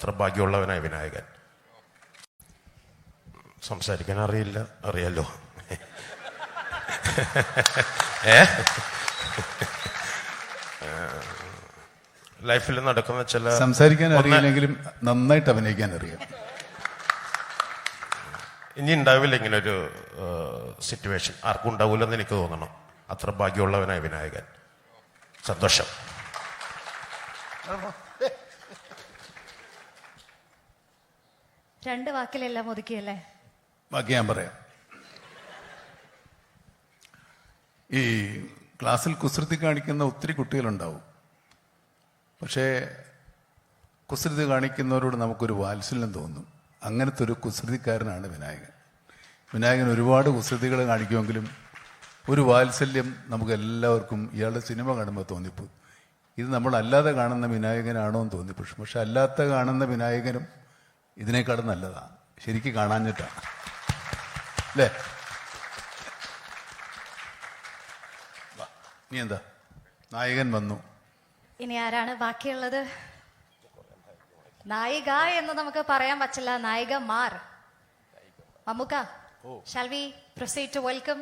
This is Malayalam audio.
അത്ര ഭാഗ്യമുള്ളവനായ വിനായകൻ. സംസാരിക്കാൻ അറിയില്ല അറിയാലോ. ഏ? ലൈഫിൽ നടക്കുന്ന ചില സംസാരിക്കാൻ അറിയില്ലെങ്കിലും നന്നായിട്ട് അഭിനയിക്കാൻ അറിയാം. ഇനി ഉണ്ടാവില്ല ഇങ്ങനെ ഒരു സിറ്റുവേഷൻ ആർക്കും ഉണ്ടാവില്ലെന്ന് എനിക്ക് തോന്നണം. അത്ര ഭാഗ്യമുള്ളവനായ വിനായകൻ. സന്തോഷം. രണ്ട് വാക്കിലെല്ലാം ഒതുക്കിയല്ലേ? ബാക്കി ഞാൻ പറയാം. ഈ ക്ലാസ്സിൽ കുസൃതി കാണിക്കുന്ന ഒത്തിരി കുട്ടികളുണ്ടാവും. പക്ഷേ കുസൃതി കാണിക്കുന്നവരോട് നമുക്കൊരു വാത്സല്യം തോന്നും. അങ്ങനത്തെ ഒരു കുസൃതിക്കാരനാണ് വിനായകൻ. വിനായകൻ ഒരുപാട് കുസൃതികൾ കാണിക്കുമെങ്കിലും ഒരു വാത്സല്യം നമുക്ക് എല്ലാവർക്കും ഇയാളുടെ സിനിമ കാണുമ്പോൾ തോന്നിപ്പോ ഇത് നമ്മൾ അല്ലാതെ കാണുന്ന വിനായകനാണോ എന്ന് തോന്നിപ്പോ പക്ഷെ അല്ലാത്ത കാണുന്ന വിനായകനും ഇതിനേക്കാളും നല്ലതാണ് ശരിക്ക് കാണാഞ്ഞിട്ടാണ് അല്ലേ? നീ എന്താ? നായകൻ വന്നു. ഇനി ആരാണ് ബാക്കിയുള്ളത്? നായിക എന്ന് നമുക്ക് പറയാൻ പറ്റില്ല. നായികമാർ Mammukka shall we proceed to welcome